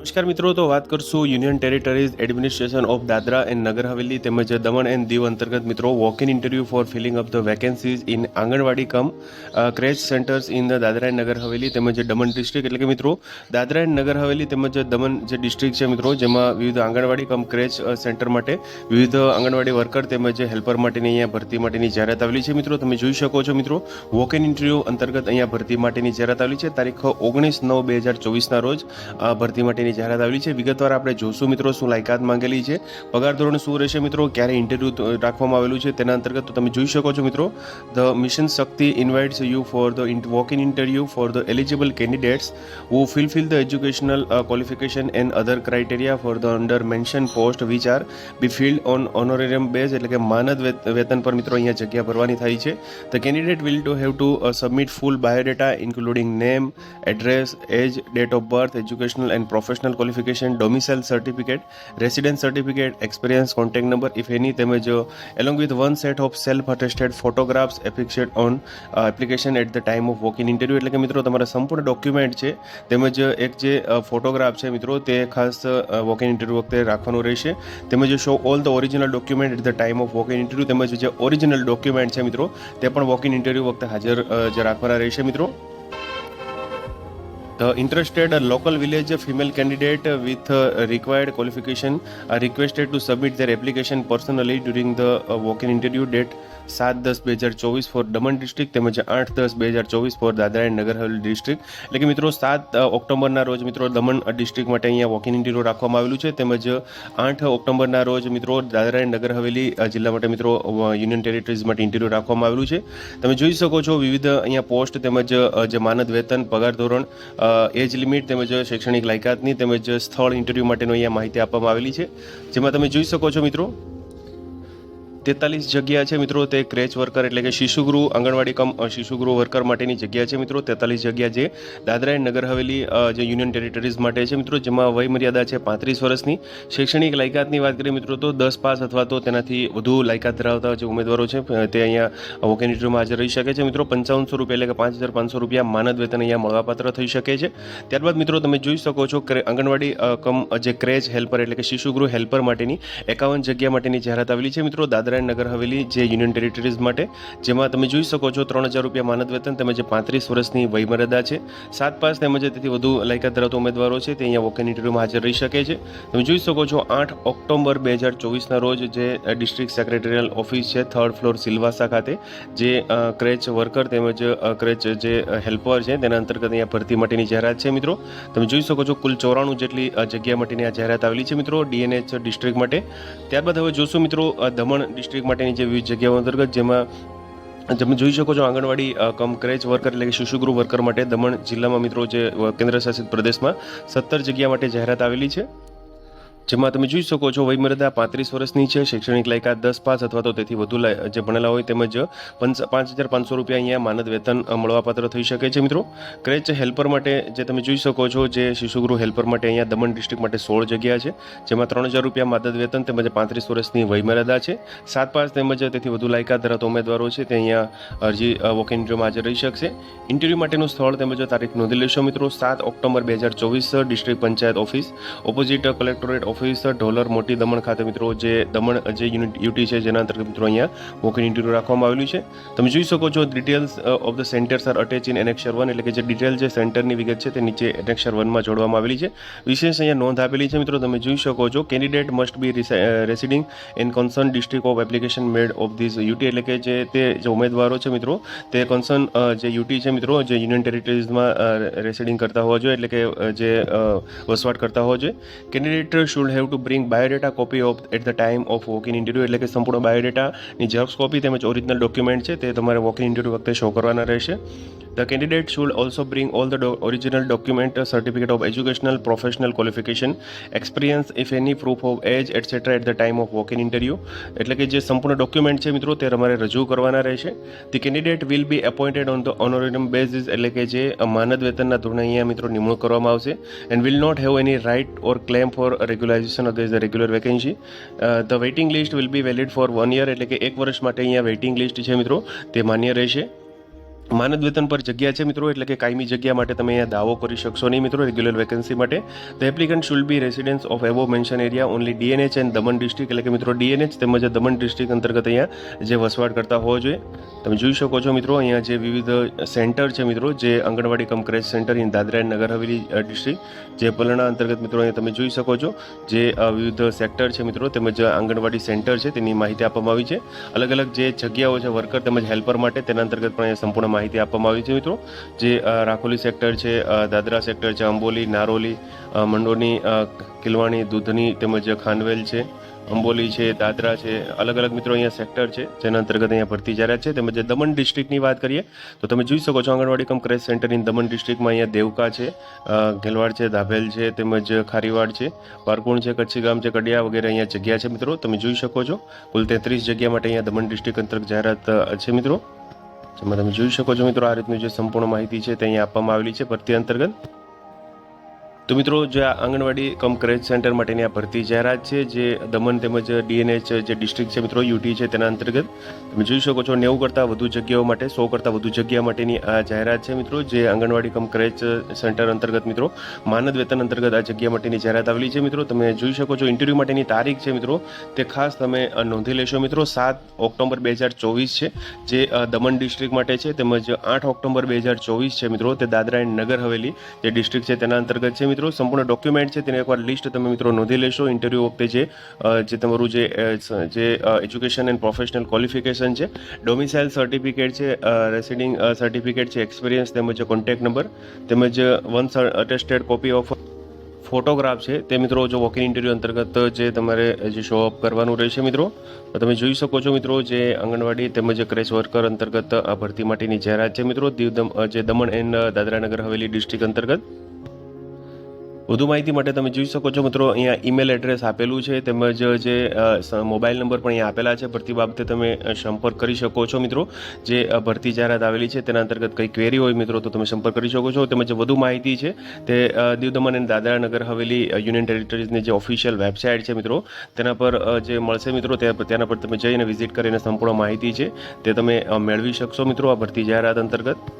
નમસ્કાર મિત્રો, તો વાત કરશું union territories administration of Dadra and Nagar Haveli તેમજ દમણ એન્ડ દીવ અંતર્ગત મિત્રો walk in interview for filling up the vacancies in anganwadi cum creche centres in the Dadra and Nagar Haveli તેમજ Daman district એટલે કે મિત્રો દાદરા એન્ડ નગર હવેલી તેમજ દમણ જે ડિસ્ટ્રિક્ટ છે મિત્રો, જેમાં વિવિધ આંગણવાડી કમ ક્રેચ સેન્ટર માટે વિવિધ આંગણવાડી વર્કર તેમજ હેલ્પર માટેની અહીંયા ભરતી માટેની જાહેરાત આવેલી છે મિત્રો. તમે જોઈ શકો છો મિત્રો વોક ઇન ઇન્ટરવ્યૂ અંતર્ગત અહીંયા ભરતી માટેની જાહેરાત આવેલી છે. તારીખ ઓગણીસ નવ બે હજાર ચોવીસના રોજ ભરતી માટેની જાહેરાત આવેલી છે વિગતવાર આપણે જોશું મિત્રો શું લાયકાત માંગેલી છે પગાર ધોરણ શું રહેશે મિત્રો ક્યારે ઇન્ટરવ્યૂ રાખવામાં આવેલું છે તેના અંતર્ગત તમે જોઈ શકો છો મિત્રો the mission Shakti invites you for the walk in interview for the eligible candidates fulfill the educational uh, qualification and other criteria for the under mentioned post which are be filled on honorarium base એટલે કે માનદ વેત- વેતન પર મિત્રો અહીંયા જગ્યા ભરવાની થાય છે the candidate will to have to uh, submit full biodata including name address age date of birth educational and professional qualification domicile certificate residence certificate experience contact number if any તેમજ uh, with one set of self attested photographs affixed on uh, application at the time of walk in interview એટલે કે મિત્રો તમારા સંપૂર્ણ document છે તેમજ એક જે ફોટોગ્રાફ છે મિત્રો તે ખાસ વોક ઇન ઇન્ટરવ્યૂ વખતે રાખવાનું રહેશે તેમજ show all the original document at the time of walk in interview તેમજ જે ઓરિજિનલ ડોક્યુમેન્ટ છે મિત્રો તે પણ વોક ઇન ઇન્ટરવ્યૂ વખતે હાજર રાખવાના રહેશે મિત્રો The interested local village female candidate with qualification required qualification are requested to submit their application personally during the uh, walk-in interview સાત દસ બે હજાર ચોવીસ ફોર દમણ ડિસ્ટ્રિક્ટ તેમજ આઠ દસ બે હજાર ચોવીસ four Dadra and Nagar Haveli district એટલે કે મિત્રો સાત ઓક્ટોબરના રોજ મિત્રો દમણ ડિસ્ટ્રિક્ટ માટે અહીંયા વોક ઇન ઇન્ટરવ્યૂ રાખવામાં આવેલું છે. તેમજ આઠ ઓક્ટોબરના રોજ મિત્રો દાદરા એન્ડ નગર હવેલી જિલ્લા માટે મિત્રો યુનિયન ટેરિટરીઝ માટે ઇન્ટરવ્યુ રાખવામાં આવેલું છે. તમે જોઈ શકો છો વિવિધ અહીંયા પોસ્ટ તેમજ જે માનદ વેતન પગાર ધોરણ એજ લિમિટ તેમજ શૈક્ષણિક લાયકાતની તેમજ સ્થળ ઇન્ટરવ્યૂ માટેનો અહીંયા માહિતી આપવામાં આવેલી છે. જેમાં તમે જોઈ શકો છો મિત્રો તેતાલીસ જગ્યા છે મિત્રો, તે ક્રેચ વર્કર એટલે કે શિશુગૃહ, આંગણવાડી કમ શિશુગૃહ વર્કર માટેની જગ્યા છે મિત્રો. તેતાલીસ જગ્યા છે. દાદરા એન્ડ નગર હવેલી જે યુનિયન ટેરિટરીઝ માટે છે મિત્રો, જેમાં વય મર્યાદા છે પાંત્રીસ વર્ષની. શૈક્ષણિક લાયકાતની વાત કરીએ મિત્રો, તો દસ પાસ અથવા તો તેનાથી વધુ લાયકાત ધરાવતા જે ઉમેદવારો છે તે અહીંયા વોક ઇન હાજર રહી શકે છે મિત્રો. પંચાવનસો રૂપિયા એટલે કે પાંચ હજાર પાંચસો રૂપિયા માનદ વેતન અહીંયા મળવાપાત્ર થઈ શકે છે. ત્યારબાદ મિત્રો, તમે જોઈ શકો છો આંગણવાડી કમ જે ક્રેચ હેલ્પર એટલે કે શિશુગૃહ હેલ્પર માટેની એકાવન જગ્યા માટેની જાહેરાત આવેલી છે મિત્રો. દાદરા એન્ડ નગર હવેલી જે યુનિયન ટેરિટરીઝ માટે, જેમાં તમે જોઈ શકો છો ત્રણ હજાર રૂપિયા માનદ વેતન તેમજ પાંત્રીસ વર્ષની વયમર્યાદા છે. સાત પાસ તેમજ તેથી વધુ લાયકાત ધરાવતા ઉમેદવારો છે તે અહીંયા વોકન ઇન્ટરવ્યુમાં હાજર રહી શકે છે. તમે જોઈ શકો છો આઠ ઓક્ટોબર બે હજાર ચોવીસના રોજ જે ડિસ્ટ્રિક્ટ સેક્રેટરીયલ ઓફિસ છે થર્ડ ફ્લોર સિલવાસા ખાતે, જે ક્રેચ વર્કર તેમજ ક્રેચ જે હેલ્પર છે તેના અંતર્ગત અહીંયા ભરતી માટેની જાહેરાત છે મિત્રો. તમે જોઈ શકો છો કુલ ચોરાણું જેટલી જગ્યા માટેની આ જાહેરાત આવેલી છે મિત્રો ડીએનએચ ડિસ્ટ્રિક્ટ માટે. ત્યારબાદ હવે જોશું મિત્રો દમણ ડિસ્ટ્રિક્ટ માટેની જે વિવિધ જગ્યાઓ અંતર્ગત જેમાં તમે જોઈ શકો છો આંગણવાડી કમ ક્રેચ વર્કર એટલે કે શિશુગૃહ વર્કર માટે દમણ જિલ્લામાં મિત્રો જે કેન્દ્રશાસિત પ્રદેશમાં સત્તર જગ્યા માટે જાહેરાત આવેલી છે. જેમાં તમે જોઈ શકો છો, વયમર્યાદા પાંત્રીસ વર્ષની છે, શૈક્ષણિક લાયકાત દસ પાસ અથવા તો તેથી વધુ જે ભણેલા હોય તેમજ પંચ, પાંચ હજાર પાંચસો રૂપિયા અહીંયા માનદ વેતન મળવાપાત્ર થઈ શકે છે મિત્રો. ક્રેચ હેલ્પર માટે જે તમે જોઈ શકો છો, જે શિશુગૃહ હેલ્પર માટે અહીંયા દમણ ડિસ્ટ્રિક્ટ માટે સોળ જગ્યા છે, જેમાં ત્રણ હજાર રૂપિયા માદદ વેતન તેમજ પાંત્રીસ વર્ષની વયમર્યાદા છે. સાત પાસ તેમજ તેથી વધુ લાયકાત ધરાવતા ઉમેદવારો છે, તે અહીંયા અરજી વોક ઇન્ટરવ્યુમાં હાજર રહી શકશે. ઇન્ટરવ્યૂ માટેનું સ્થળ તેમજ તારીખ નોંધી લેશો મિત્રો. સાત ઓક્ટોબર બે હજાર ચોવીસ, district panchayat office. Opposite collectorate office Dholar Moti Daman ખાતે મિત્રો જે દમણ, જે યુટી છે, જેના અંતર્ગત મિત્રો અહીંયા વોકિંગ ઇન ઇન્ટરવ્યૂ રાખવામાં આવેલું છે. તમે જોઈ શકો છો details of the centres are attach in annexure one એટલે કે જે ડિટેલ જે સેન્ટરની વિગત છે તે નીચે એનેક્શર વનમાં જોડવામાં આવેલી છે. વિશેષ અહીંયા નોંધ આપેલી છે મિત્રો, તમે જોઈ શકો છો candidate must be residing in concern district of application made of this UT એટલે કે જે, તે જે ઉમેદવારો છે મિત્રો, તે કન્સર્ન જે યુટી છે મિત્રો, જે યુનિયન ટેરિટરીઝમાં રેસિડિંગ કરતા હોવા જોઈએ, એટલે કે જે વસવાટ કરતા હોવા જોઈએ. Candidate should have to bring biodata copy of at the time of in interview એટલે કે સંપૂર્ણ બાયોડેટાની જેરોક્સ કોપી તેમજ ઓરિજિનલ ડોક્યુમેન્ટ છે તે તમારે વોક ઇન ઇન્ટરવ્યૂ વખતે શો કરવાના રહેશે. The candidate should also bring all the do- original document, uh, certificate of educational, professional qualification, experience, if any, proof of age, etc. at the time of walk-in interview. એટલે કે જે સંપૂર્ણ document છે મિત્રો તે તમારે રજૂ કરવાના રહેશે the candidate will be appointed on the honorarium basis એટલે કે જે માનદ વેતનના ધોરણે અહીંયા મિત્રો નિમણૂક કરવામાં આવશે and will not have any right or claim for regularisation against the regular vacancy the waiting list will be valid for one year એટલે કે એક વર્ષ માટે અહીંયા વેઇટિંગ લિસ્ટ છે મિત્રો તે માન્ય રહેશે માનદ વેતન પર જગ્યા છે મિત્રો, એટલે કે કાયમી જગ્યા માટે તમે અહીંયા દાવો કરી શકશો નહીં મિત્રો, રેગ્યુલર વેકેન્સી માટે. The applicant should be residence of above mention area only DNH and Daman district એટલે કે મિત્રો ડીએનએચ તેમજ દમણ ડિસ્ટ્રિક્ટ અંતર્ગત અહીંયા જે વસવાટ કરતા હોવા જોઈએ. તમે જોઈ શકો છો મિત્રો, અહીંયા જે વિવિધ સેન્ટર છે મિત્રો, જે anganwadi cum creche centre in Dadra and Nagar Haveli district જે પલણા અંતર્ગત મિત્રો અહીંયા તમે જોઈ શકો છો. જે વિવિધ સેક્ટર છે મિત્રો, તેમજ આંગણવાડી સેન્ટર છે, તેની માહિતી આપવામાં આવી છે. અલગ અલગ જે જગ્યાઓ છે વર્કર તેમજ હેલ્પર માટે, તેના અંતર્ગત પણ અહીંયા સંપૂર્ણ માહિતી આપવામાં આવી છે મિત્રો. જે રાખોલી સેક્ટર છે દાદરા સેક્ટર છે, અંબોલી, નારોલી મંડોની કિલવાણી, દૂધની તેમજ ખાનવેલ છે, અંબોલી છે, દાદરા છે અલગ અલગ મિત્રો અહીંયા સેક્ટર છે, જેના અંતર્ગત અહીંયા ભરતી જાહેરાત છે. તેમજ દમણ ડિસ્ટ્રિક્ટની વાત કરીએ, તો તમે જોઈ શકો છો anganwadi cum creche centre in Daman ડિસ્ટ્રિક્ટમાં અહીંયા દેવકા છે ઘેલવાડ છે દાભેલ છે, તેમજ ખારીવાડ છે પારકુણ છે, કચ્છી ગામ છે, કડિયા વગેરે અહીંયા જગ્યા છે મિત્રો. તમે જોઈ શકો છો, કુલ તેત્રીસ જગ્યા માટે અહીંયા દમણ ડિસ્ટ્રિક્ટ અંતર્ગત જાહેરાત છે મિત્રો. જેમાં તમે જોઈ શકો છો મિત્રો, આ રીતની જે સંપૂર્ણ માહિતી છે તે અહીંયા આપવામાં આવેલી છે. ભરતી અંતર્ગત તો મિત્રો, જે આંગણવાડી કમ ક્રેજ સેન્ટર માટેની આ ભરતી જાહેરાત છે, જે દમણ તેમજ ડીએનએચ જે ડિસ્ટ્રિક્ટ છે મિત્રો, યુટી છે તેના અંતર્ગત, તમે જોઈ શકો છો નેવું કરતાં વધુ જગ્યાઓ માટે, સો કરતાં વધુ જગ્યા માટેની આ જાહેરાત છે મિત્રો, જે આંગણવાડી કમ ક્રેચ સેન્ટર અંતર્ગત મિત્રો, માનદ વેતન અંતર્ગત આ જગ્યા માટેની જાહેરાત આવેલી છે મિત્રો. તમે જોઈ શકો છો ઇન્ટરવ્યૂ માટેની તારીખ છે મિત્રો, તે ખાસ તમે નોંધી લેશો મિત્રો, સાત ઓક્ટોબર બે હજાર ચોવીસ છે, જે દમણ ડિસ્ટ્રિક્ટ માટે છે, તેમજ આઠ ઓક્ટોબર બે હજાર ચોવીસ છે મિત્રો, તે દાદરા એન્ડ નગર હવેલી જે ડિસ્ટ્રિક્ટ છે તેના અંતર્ગત છે મિત્રો, સંપૂર્ણ ડોક્યુમેન્ટ છે, તેને એકવાર લિસ્ટ તમે મિત્રો નોંધી લેશો. ઇન્ટરવ્યૂ વખતે જે જે તમારું જે જે એજ્યુકેશન એન્ડ પ્રોફેશનલ ક્વોલિફિકેશન છે ડોમિસાઇલ સર્ટિફિકેટ છે રેસિડિંગ સર્ટિફિકેટ છે એક્સપિરિયન્સ તેમજ કોન્ટેક્ટ નંબર તેમજ one attested copy of photograph છે, તે મિત્રો જો વોકિંગ ઇન્ટરવ્યૂ અંતર્ગત જે તમારે જે શો અપ કરવાનું રહેશે મિત્રો તમે જોઈ શકો છો મિત્રો જે આંગણવાડી તેમજ ક્રેશ વર્કર અંતર્ગત આ ભરતી માટેની જાહેરાત છે મિત્રો, દીવ જે દમણ એન્ડ દાદરાનગર હવેલી ડિસ્ટ્રિક્ટ અંતર્ગત. વધુ માહિતી માટે તમે જોઈ શકો છો મિત્રો, અહીંયા ઈમેલ એડ્રેસ આપેલું છે, તેમજ જે મોબાઈલ નંબર પણ અહીંયા આપેલા છે. ભરતી બાબતે તમે સંપર્ક કરી શકો છો મિત્રો. જે ભરતી જાહેરાત આવેલી છે તેના અંતર્ગત કંઈ ક્વેરી હોય મિત્રો, તો તમે સંપર્ક કરી શકો છો. તેમજ વધુ માહિતી છે તે દીવ દમણ અને દાદરા નગર હવેલી યુનિયન ટેરિટરીઝની જે ઓફિશિયલ વેબસાઇટ છે મિત્રો, તેના પર જે મળશે મિત્રો તેના પર તમે જઈને વિઝિટ કરીને સંપૂર્ણ માહિતી છે તે તમે મેળવી શકશો મિત્રો આ ભરતી જાહેરાત અંતર્ગત.